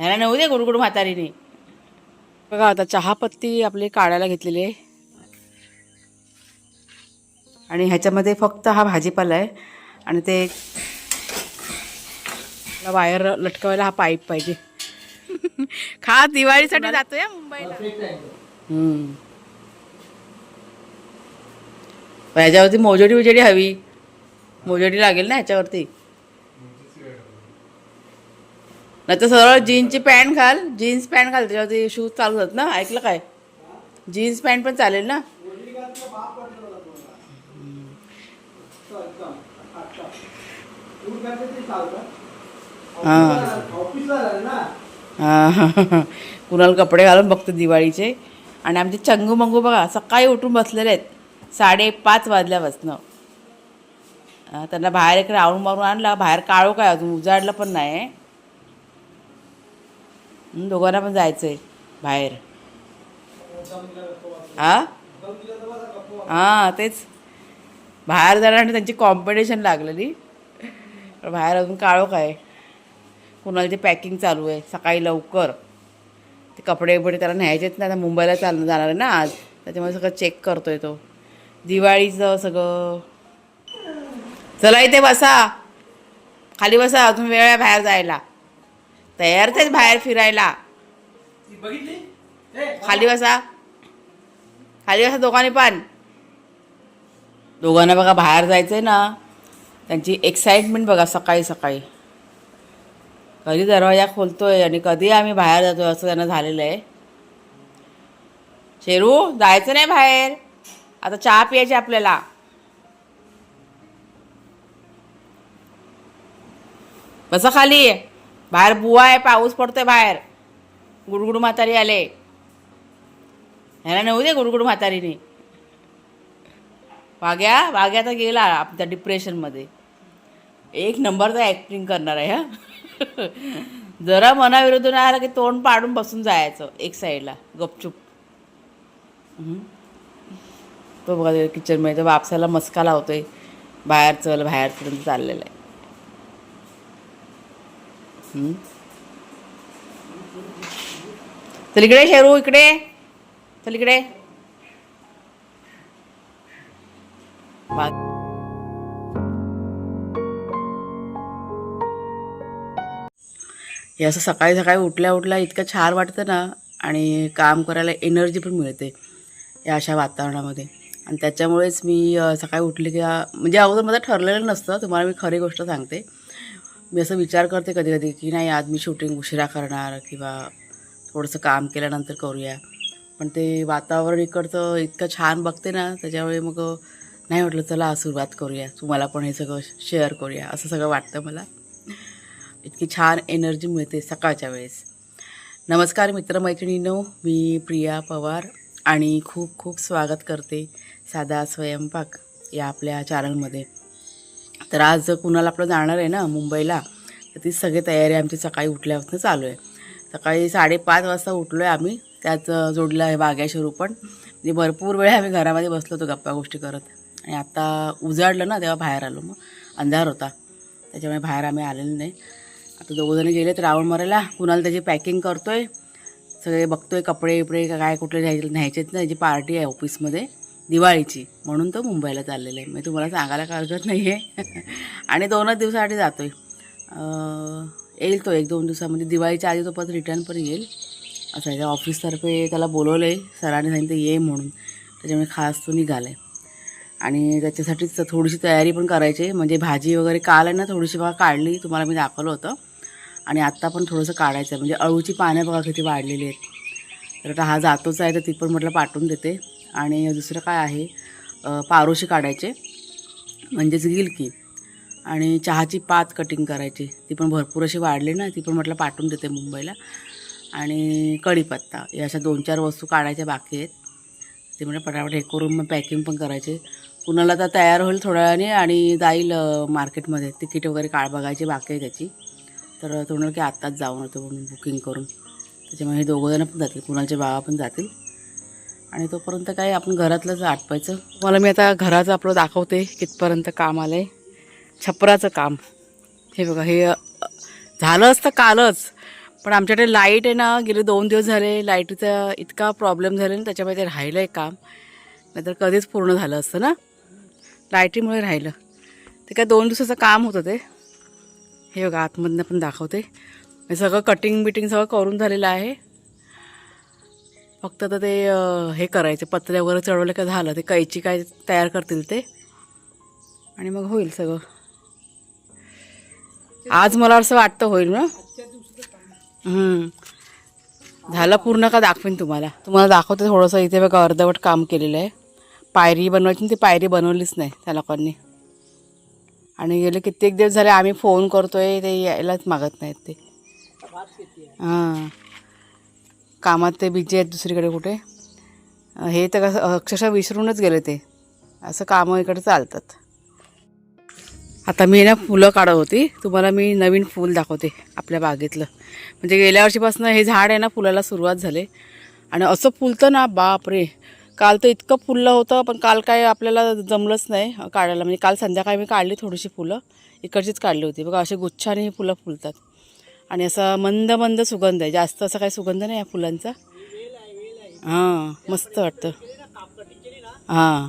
ह्याला नव्हू दे गुडगुड म्हातारीने. बघा आता चहापत्ती आपली काढायला घेतलेली. आहे आणि ह्याच्यामध्ये फक्त हा भाजीपाला आहे. आणि ते वायर लटकवायला हा पाईप पाहिजे. खा दिवाळीसाठी जातोय मुंबईला. ह्याच्यावरती मोजडी उजेडी हवी. मोजडी लागेल ना ह्याच्यावरती? नाही तर सरळ जीन्सची पॅन्ट घाल जीन्स पॅन्ट घाल त्याच्यावरती शूज चालू होतात ना? ऐकलं काय? जीन्स पॅन्ट पण चालेल ना? हां. हां. कुणाला कपडे घालून बघतो दिवाळीचे. आणि आमचे चंगू मंगू बघा सकाळी उठून बसलेले आहेत. साडेपाच वाजल्यापासनं. त्यांना बाहेर एक राऊंड मारून आणला. बाहेर काळो काय अजून उजाडलं पण नाही दोघांना पण जायचं आहे बाहेर. हां? हां तेच. बाहेर जाण्यासाठी त्यांची कॉम्पिटिशन लागलेली. बाहेर अजून काळो काय कुणाला ते पॅकिंग चालू आहे. सकाळी लवकर. ते कपडे बिपडे त्याला न्यायचेच नाही आता मुंबईला चाल जाणार आहे ना आज. त्याच्यामुळे सगळं चेक करतोय तो. दिवाळीचं सगळं. चला इथे बसा. खाली बसा. अजून वेळ आहे बाहेर जायला. तयारच आहेत बाहेर फिरायला. खाली बसा. खाली बसा दोघांनी पण. दोघांना बघा बाहेर जायचं आहे ना. त्यांची एक्साइटमेंट बघा सकाळी सकाळी. कधी दरवाजा खोलतोय आणि कधी आम्ही बाहेर जातोय असं त्यांना झालेलं आहे. शेरू जायचं नाही बाहेर. आता चहा पियाची आपल्याला. बसा खाली. बाहेर बुवा आहे पाऊस पडतोय बाहेर. गुडगुड म्हातारी आले. ह्याला नव्हू दे गुडगुड म्हातारीने. वाग्या वाग्या तर गेला आपल्या डिप्रेशनमध्ये एक नंबरचा ॲक्टिंग करणार आहे हा. जरा मनाविरुद्ध नाही आला की तोंड पाडून बसून जायचं एक साईडला गपचूप. तो बघा किचनमध्ये तो वापसाला मस्का लावतोय. बाहेर चल बाहेर चल चाललेला आहे. चल इकडे शेरू इकडे. चल इकडे. हे असं सकाळी सकाळी उठल्या उठल्या इतकं छान वाटतं ना आणि काम करायला एनर्जी पण मिळते या अशा वातावरणामध्ये. आणि त्याच्यामुळेच मी सकाळी उठले की म्हणजे अगोदर माझं ठरलेलं नसतं तुम्हाला मी खरी गोष्ट सांगते. मी असं विचार करते कधी कधी की नाही आज मी शूटिंग उशिरा करणार किंवा थोडंसं काम केल्यानंतर करूया. पण ते वातावरण इकडचं इतकं छान बघते ना त्याच्यामुळे मग नाही म्हटलं चला सुरुवात करूया. तुम्हाला पण हे सगळं शेअर करूया. असं सगळं वाटतं मला. इतकी छान एनर्जी मिळते सकाळच्या वेळेस. नमस्कार मित्रमैत्रिणींनो मी प्रिया पवार आणि खूप खूप स्वागत करते साधा स्वयंपाक या आपल्या चॅनलमध्ये तर आज कुणाला आपलं जाणार आहे ना मुंबईला तर ती सगळी तयारी आमची सकाळी उठल्यापासून चालू आहे. सकाळी साडेपाच वाजता उठलो आहे आम्ही त्याच जोडलं आहे बाग्या पण. म्हणजे भरपूर वेळ आम्ही घरामध्ये बसलो होतो गप्पा गोष्टी करत. आणि आता उजाडलं ना तेव्हा बाहेर आलो मग. अंधार होता. त्याच्यामुळे बाहेर आम्ही आलेलो नाही. आता दोघंजणी गेलेत रावण मारायला. कुणाला त्याची पॅकिंग करतो आहे सगळे बघतोय कपडे विपडे का काय कुठले न्यायचे न्यायचेच ना जी पार्टी आहे ऑफिसमध्ये. दिवाळीची. म्हणून तो मुंबईला चाललेला आहे. मी तुम्हाला सांगायला काय हरकत नाही आहे आणि दोनच दिवसासाठी जातो आहे येईल तो एक दोन दिवसामध्ये. दिवाळीच्या आधी तो परत रिटर्न पण येईल. असं आहे. त्या ऑफिसतर्फे त्याला बोलवलं आहे सरांनी सांगितलं ये म्हणून. त्याच्यामुळे खास तो निघाला आहे आणि त्याच्यासाठीच थोडीशी तयारी पण करायची आहे. म्हणजे भाजी वगैरे काल आहे ना थोडीशी बघा काढली. तुम्हाला मी दाखवलं होतं. आणि आत्ता पण थोडंसं काढायचं आहे म्हणजे अळूची पानं बघा किती वाढलेली आहेत. तर आता हा जातोच आहे. तर ती पण म्हटलं पाठवून देते. आणि दुसरं काय आहे? पारोशी काढायचे. म्हणजेच गिलकी. आणि चहाची पात कटिंग करायची. ती पण भरपूर अशी वाढली ना ती पण म्हटलं पाठवून देते मुंबईला. आणि कढीपत्ता. या अशा दोन चार वस्तू काढायच्या बाकी आहेत. ते म्हणजे पटापट हे करून मग पॅकिंग पण करायचे. कुणाला तर तयार होईल थोड्या वेळाने आणि जाईल मार्केटमध्ये तिकीट वगैरे काळ बघायची बाकी आहे त्याची. तर तो म्हणाल की आत्ताच जाऊन होतो म्हणून बुकिंग करून. त्याच्यामुळे हे दोघंजणं पण जातील. कुणाचे बाबा पण जातील. आणि तोपर्यंत काय आपण घरातलंच आटवायचं मला मी आता घराचं आपलं दाखवते कितपर्यंत काम आलं आहे छपराचं काम. हे बघा हे झालं असतं कालच. पण आमच्याकडे लाइट आहे ना गेले दोन दिवस झाले लाईटीचा इतका प्रॉब्लेम झाले ना त्याच्यामुळे ते राहिलं आहे काम. नाहीतर कधीच पूर्ण झालं असतं ना? लाईटीमुळे राहिलं. ते काय दोन दिवसाचं काम होतं ते. हे बघा आतमधनं पण दाखवते. हे सगळं कटिंग बिटिंग सगळं करून झालेलं आहे. फक्त आता ते हे करायचे पत्रे वगैरे चढवले का झालं ते कैची काय तयार करतील ते. आणि मग होईल सगळं. आज मला असं वाटतं होईल ना. झालं पूर्ण का दाखवेन तुम्हाला. तुम्हाला दाखवते थोडंसं इथे बघा अर्धवट काम केलेलं आहे. पायरी बनवायची ना ती पायरी बनवलीच नाही त्या लोकांनी. आणि गेले कित्येक दिवस झाले आम्ही फोन करतोय ते यायलाच मागत नाहीत ते. हां. कामात ते बिजी आहेत दुसरीकडे कुठे? हे तर कसं अक्षरशः विसरूनच गेले ते. असं कामं इकडे चालतात. आता मी ना फुलं काढत होती. तुम्हाला मी नवीन फूल दाखवते आपल्या बागेतलं. म्हणजे गेल्या वर्षीपासून हे झाड आहे ना फुलाला सुरुवात झाले. आणि असं फुलतं ना बापरे! काल तर इतकं फुललं होतं पण काल काय आपल्याला जमलंच नाही काढायला. म्हणजे काल संध्याकाळी मी काढली थोडीशी फुलं. इकडचीच काढली होती. बघा असे गुच्छाने ही फुलं फुलतात. आणि असं मंद मंद सुगंध आहे. जास्त असा काही सुगंध नाही या फुलांचा. हां मस्त वाटतं. हां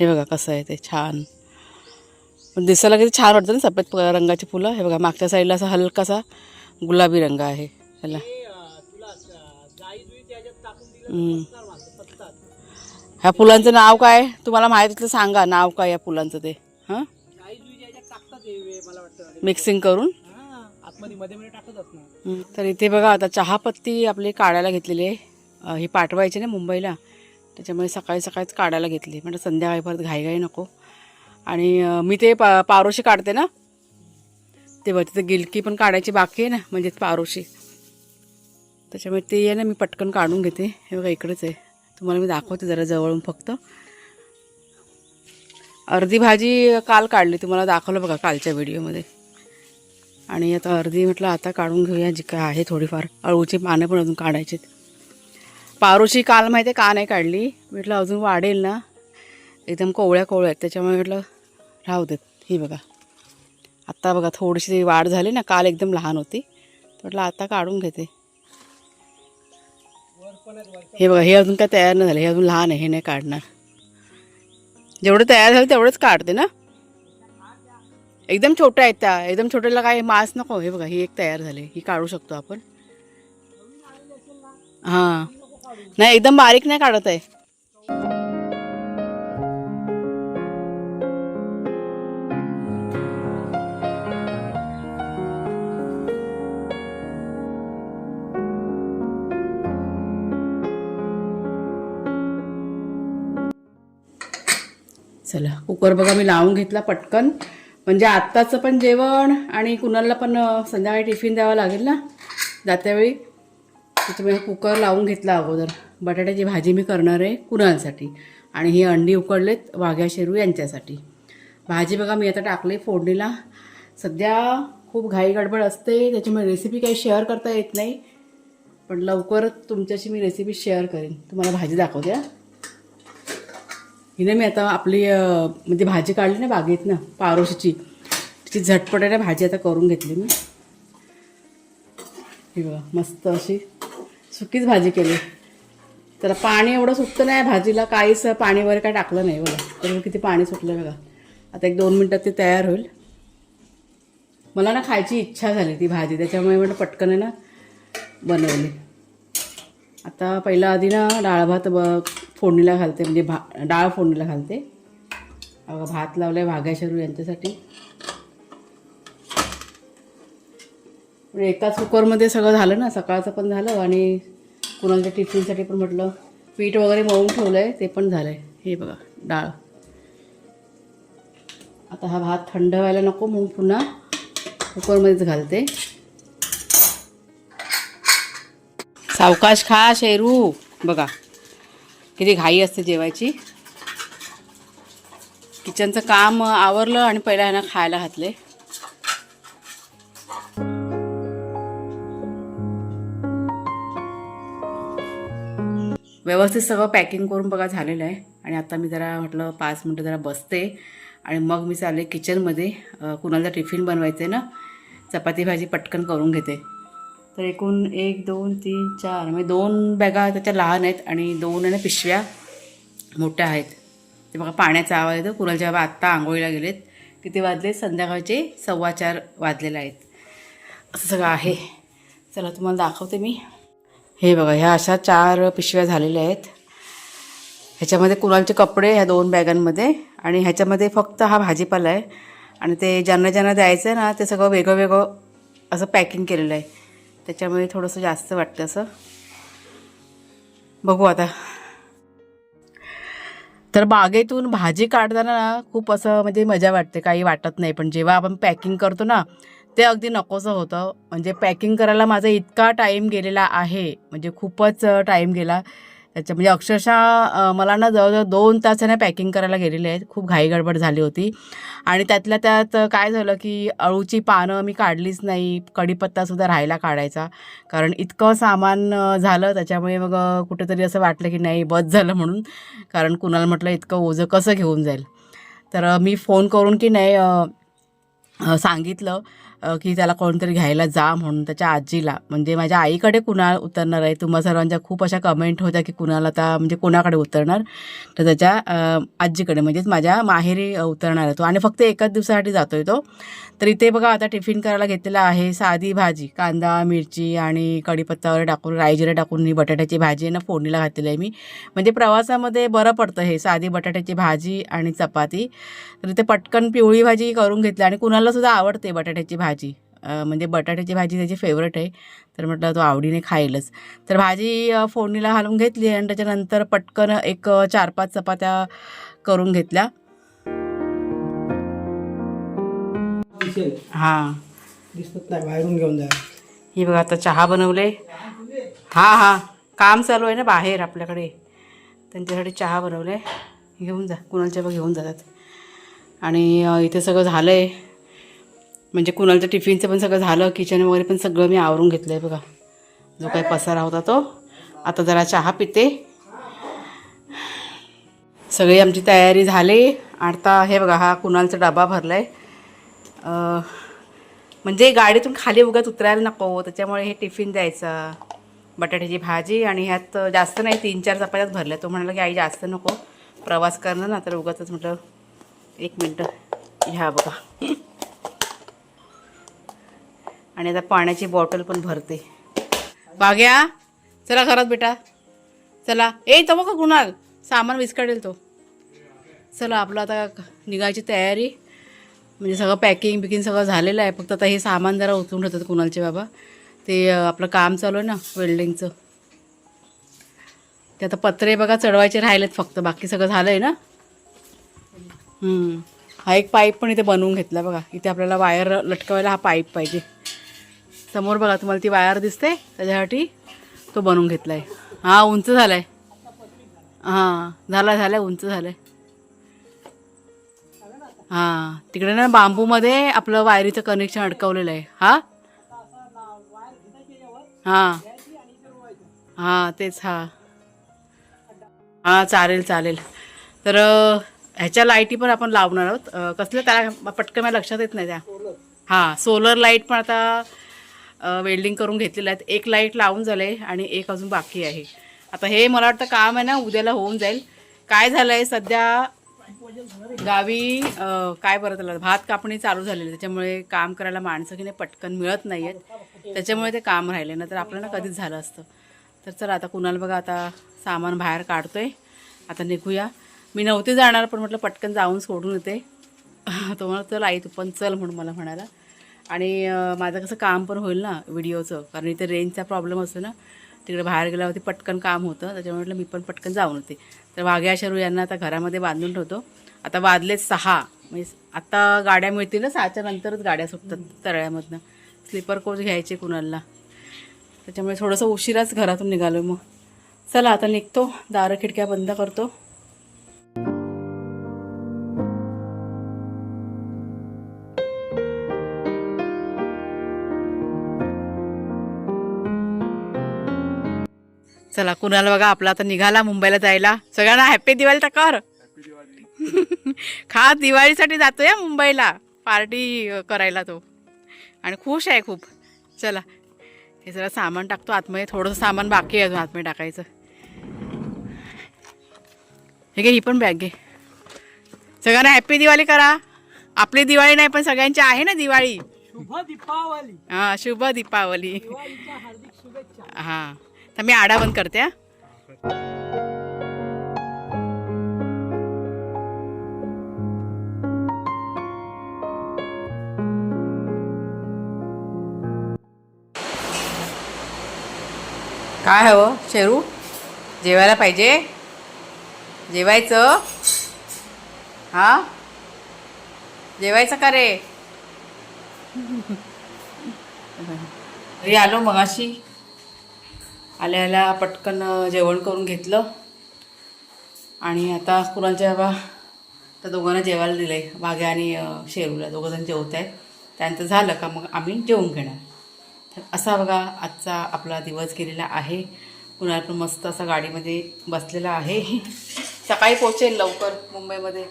हे बघा कसं आहे ते छान. पण दिसायला किती छान वाटतं ना सफेद रंगाची फुलं. हे बघा मागच्या साईडला असा हलकासा गुलाबी रंग आहे. ह्याला. ह्या फुलांचं नाव काय? तुम्हाला माहिती असलं सांगा. नाव काय या फुलांचं ते? हां? मिक्सिंग करून? आतमध्ये मध्ये मध्ये टाकत असणार. तर इथे बघा आता चहापत्ती आपली काढायला घेतलेली आहे. ही पाठवायची ना मुंबईला. त्याच्यामुळे सकाळी सकाळीच काढायला घेतली. म्हणजे संध्याकाळी परत घाईघाई नको. आणि मी ते पा पारोशी काढते ना? तेव्हा तिथं गिलकी पण काढायची बाकी आहे ना? म्हणजे पारोशी. त्याच्यामुळे ते आहे ना मी पटकन काढून घेते. हे बघा इकडेच आहे. तुम्हाला मी दाखवते जरा जवळून फक्त. अर्धी भाजी काल काढली. तुम्हाला दाखवलं बघा कालच्या व्हिडिओमध्ये आणि आता अर्धी म्हटलं आता काढून घेऊया जी काय आहे थोडीफार. अळूची पानं पण अजून काढायची पारोशी काल माहिती आहे का नाही काढली? म्हटलं अजून वाढेल ना? एकदम कोवळ्या कोवळ्या आहेत त्याच्यामुळे म्हटलं राहू देत. ही बघा. आत्ता बघा थोडीशी वाढ झाली ना काल एकदम लहान होती. म्हटलं आता काढून घेते. हे बघा हे अजून काय तयार नाही झालं हे अजून लहान आहे हे नाही काढणार. जेवढं तयार झालं तेवढंच काढते ना? एकदम छोट्या आहेत त्या एकदम छोट्याला काय मास नको. हे बघा ही एक तयार झाली. ही काढू शकतो आपण. हां. नाही एकदम बारीक नाही काढत आहे. चला कुकर बघा मी लावून घेतला पटकन. म्हणजे आत्ताचं पण जेवण आणि कुणाला पण संध्याकाळी टिफिन द्यावा लागेल ना? जात्यावेळी. त्याच्यामुळे कुकर लावून घेतला अगोदर. बटाट्याची भाजी मी करणार आहे कुणालसाठी. आणि ही अंडी उकडलेत वाघ्या शेरू यांच्यासाठी. भाजी बघा मी आता टाकली फोडणीला. सध्या खूप घाई गडबड असते त्याच्यामुळे रेसिपी काही शेअर करता येत नाही. पण लवकरच तुमच्याशी मी रेसिपी शेअर करेन. तुम्हाला भाजी दाखवते हिने मी आता आपली म्हणजे भाजी काढली ना बागेत ना पारोशीची. तिची झटपटाने भाजी आता करून घेतली मी. हे बघा मस्त अशी सुकीच भाजी केली. तर पाणी एवढं सुटतं नाही भाजीला काहीच पाणी वगैरे काय टाकलं नाही बघा. तर किती पाणी सुटलं बघा. आता एक दोन मिनटात ते तयार होईल. मला ना खायची इच्छा झाली ती भाजी त्याच्यामुळे म्हटलं पटकन आहे ना बनवली. आता पहिला आधी ना डाळ भात ब फोडणीला घालते म्हणजे भा डाळ फोडणीला घालते. अगं भात लावलं आहे भाग्या शरू यांच्यासाठी. म्हणजे एकाच कुकरमध्ये सगळं झालं ना सकाळचं पण झालं आणि कुणाच्या टिफिनसाठी पण म्हटलं पीठ वगैरे मळून ठेवलं आहे ते पण झालं आहे हे बघा डाळ. आता हा भात थंड व्हायला नको म्हणून पुन्हा कुकरमध्येच घालते. सावकाश खा शेरू. बघा. किती घाई असते जेवायची. किचनचं काम आवरलं आणि पहिला ह्यांना खायला घातले व्यवस्थित सगळं पॅकिंग करून बघा झालेलं आहे. आणि आता मी जरा म्हटलं पाच मिनटं जरा बसते. आणि मग मी चालले किचनमध्ये. कुणाला टिफिन बनवायचं आहे ना. चपाती भाजी पटकन करून घेते. तर एकूण एक दोन तीन चार म्हणजे दोन बॅगा त्याच्या लहान आहेत आणि दोन आणि पिशव्या मोठ्या आहेत. ते बघा पाण्याचा आवाज येतो. कुणालच्या बाबा आत्ता आंघोळीला गेलेत. किती वाजले? संध्याकाळचे सव्वा चार वाजलेले आहेत. असं सगळं आहे. चला तुम्हाला दाखवते मी. हे बघा ह्या अशा चार पिशव्या झालेल्या आहेत. ह्याच्यामध्ये कुणालचे कपडे ह्या दोन बॅगांमध्ये. आणि ह्याच्यामध्ये फक्त हा भाजीपाला आहे. आणि ते ज्यांना ज्यांना द्यायचं आहे ना ते सगळं वेगळं वेगळं असं पॅकिंग केलेलं आहे. त्याच्यामुळे थोडंसं जास्त वाटतं असं. बघू आता. तर बागेतून भाजी काढताना ना खूप असं म्हणजे मजा वाटते काही वाटत नाही. पण जेव्हा आपण पॅकिंग करतो ना ते अगदी नकोसं होतं. म्हणजे पॅकिंग करायला माझा इतका टाईम गेलेला आहे. म्हणजे खूपच टाईम गेला. त्याच्या म्हणजे अक्षरशः मला ना जवळजवळ दोन तासाने पॅकिंग करायला गेलेले आहेत. खूप घाई गडबड झाली होती. आणि त्यातल्या त्यात काय झालं की अळूची पानं मी काढलीच नाही. कढीपत्तासुद्धा राहायला काढायचा. कारण इतकं सामान झालं. त्याच्यामुळे मग कुठेतरी असं वाटलं की नाही बस झालं म्हणून. कारण कुणाला म्हटलं इतकं ओझं कसं घेऊन जाईल? तर मी फोन करून की नाही सांगितलं. की त्याला कोणतरी घ्यायला जा म्हणून त्याच्या आजीला. म्हणजे माझ्या आईकडे कुणाला उतरणार आहे? तुम्हा सर्वांच्या खूप अशा कमेंट होत्या की कुणाला आता म्हणजे कोणाकडे उतरणार? तर त्याच्या आजीकडे म्हणजेच माझ्या माहेरी उतरणार आहे तो. आणि फक्त एकाच दिवसासाठी जातो आहे तो. तर इथे बघा आता टिफिन करायला घेतलेला आहे साधी भाजी. कांदा मिरची आणि कढीपत्ता वगैरे टाकून रायजिरे टाकून ही बटाट्याची भाजी आहे ना फोडणीला घातलेली आहे मी. म्हणजे प्रवासामध्ये बरं पडतं हे साधी बटाट्याची भाजी आणि चपाती. तर इथे पटकन पिवळी भाजी करून घेतली आणि कुणालासुद्धा आवडते बटाट्याची भाजी. अं, म्हणजे बटाट्याची भाजी त्याची फेवरेट आहे. तर म्हटलं तो आवडीने खाईलच. तर भाजी फोडणीला घालून घेतली आणि त्याच्यानंतर पटकन एक चार पाच चपात्या करून घेतल्या. हां. दिसत नाही बाहेरून घेऊन जा. ही बघा आता चहा बनवले हां हां. काम चालू आहे ना बाहेर आपल्याकडे. त्यांच्यासाठी चहा बनवले घेऊन जा. कुणालच्या बघ घेऊन जातात. आणि इथे सगळं झालं आहे म्हणजे कुणालचं टिफिनचं पण सगळं झालं किचन वगैरे पण सगळं मी आवरून घेतलं आहे बघा. जो काही पसारा होता तो. आता जरा चहा पिते. सगळी आमची तयारी झाली. आता हे बघा हा कुणालचा डबा भरला आहे म्हणजे गाडीतून खाली उगाच उतरायला नको त्याच्यामुळे हे टिफिन द्यायचा. बटाट्याची भाजी आणि ह्यात जास्त नाही तीन चार चपात्यात भरल्या. तो म्हणाला की आई जास्त नको. प्रवास करणं ना तर उगाच म्हटलं एक मिनटं ह्या बघा. आणि आता पाण्याची बॉटल पण भरते. बाग्या चला घरात बेटा. चला. ए तो बघा कुणाल. सामान विस्कडेल तो. चला आपलं आता निघायची तयारी. म्हणजे सगळं पॅकिंग बिकिंग सगळं झालेलं आहे. फक्त आता हे सामान जरा उचलून ठेवतात कुणालचे बाबा. ते आपलं काम चालू आहे ना वेल्डिंगचं ते आता पत्रे बघा चढवायचे राहिलेत फक्त. बाकी सगळं झालं आहे ना हा एक पाईप पण इथे बनवून घेतला बघा. इथे आपल्याला वायर लटकवायला हा पाईप पाहिजे. समोर बघा तुम्हाला ती वायर दिसते त्याच्यासाठी तो बनवून घेतला आहे हा उंच झाला आहे हां झाला झाला उंच झालं आहे हां तिकडे ना बांबूमध्ये आपलं वायरीचं कनेक्शन अडकवलेलं आहे. हा? हां. हां तेच हा. हां चालेल चालेल. तर ह्याच्या लाईटी पण आपण लावणार आहोत. कसल्या त्याला पटकन मला लक्षात येत नाही त्या. हां सोलर लाइट पण आता वेल्डिंग करून घेतलेलं आहेत. एक लाइट लावून झालं आहे आणि एक अजून बाकी आहे. आता हे मला वाटतं काम आहे ना उद्याला होऊन जाईल. काय झालं आहे सध्या? गावी काय बरं त्याला भात कापणी चालू झालेली आहे. त्याच्यामुळे काम करायला माणसं की नाही पटकन मिळत नाही आहेत त्याच्यामुळे ते काम राहिले. ना तर आपल्याला कधीच झालं असतं. तर चला आता कुणाला बघा आता सामान बाहेर काढतो आहे आता निघूया. मी नव्हते जाणार पण म्हटलं पटकन जाऊन सोडून येते. तो म्हणा चल आई तू पण चल म्हणून मला म्हणाला. आणि माझं कसं काम पण होईल ना व्हिडिओचं. कारण इथे रेंजचा प्रॉब्लेम असतो ना तिकडे बाहेर गेल्यावरती पटकन काम होतं. त्याच्यामुळे म्हटलं मी पण पटकन जाऊन होते तर वाघ्या शरू यांना आता घरामध्ये बांधून ठेवतो. आता वाजले सहा. म्हणजे आता गाड्या मिळतील ना सहाच्या नंतरच गाड्या सुटतात तळ्यामधनं. स्लीपर कोच घ्यायचे कुणाला. त्याच्यामुळे थोडंसं उशिराच घरातून निघालो मग. चला आता निघतो. दारं खिडक्या बंद करतो. चला कुणाला बघा आपला आता निघाला मुंबईला जायला. सगळ्यांना हॅपी दिवाळी तर कर. खास दिवाळीसाठी जातोय मुंबईला. पार्टी करायला तो. आणि खुश आहे खूप. चला हे जरा सामान टाकतो. आतमध्ये थोडंसं सामान बाकी आहे अजून आतमध्ये टाकायचं. हे घे ही पण बॅग घे. सगळ्यांना हॅप्पी दिवाळी करा. आपली दिवाळी नाही पण सगळ्यांची आहे ना दिवाळी? शुभ दीपावली. हा शुभ दीपावली. हा. तर मी आडा बंद करते हा. काय हवं शेरू? जेवायला पाहिजे? जेवायचं? हा? जेवायचं का रे? आलो मगाशी. आल्या आल्या पटकन जेवण करून घेतलं. आणि आता कुणाच्या बाबा त्या दोघांना जेवायला दिलं आहे भाग्या आणि शेरूला. दोघंजण जेवत आहेत त्यानंतर झालं का मग आम्ही जेवून घेणार. तर असा बघा आजचा आपला दिवस गेलेला आहे. कुणाल पण मस्त असा गाडीमध्ये बसलेला आहे. सकाळी पोचेल लवकर मुंबईमध्ये.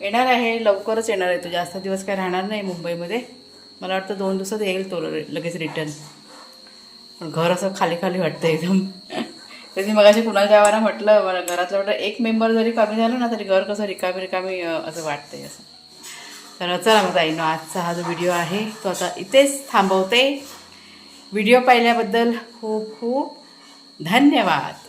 येणार आहे लवकरच येणार आहे तो. जास्त दिवस काय राहणार नाही मुंबईमध्ये. मला वाटतं दोन दिवसात येईल तो लगेच रिटर्न पण घर असं खाली खाली वाटतं एकदम. तरी मग अशी कुणाल जावाला म्हटलं मला घरातलं वाटलं एक मेंबर जरी कमी झालं ना तरी घर कसं रिकामी रिकामी असं वाटतंय असं. तर चला मग ताईनो आजचा हा जो व्हिडिओ आहे तो आता इथेच थांबवते. व्हिडिओ पाहिल्याबद्दल खूप खूप धन्यवाद.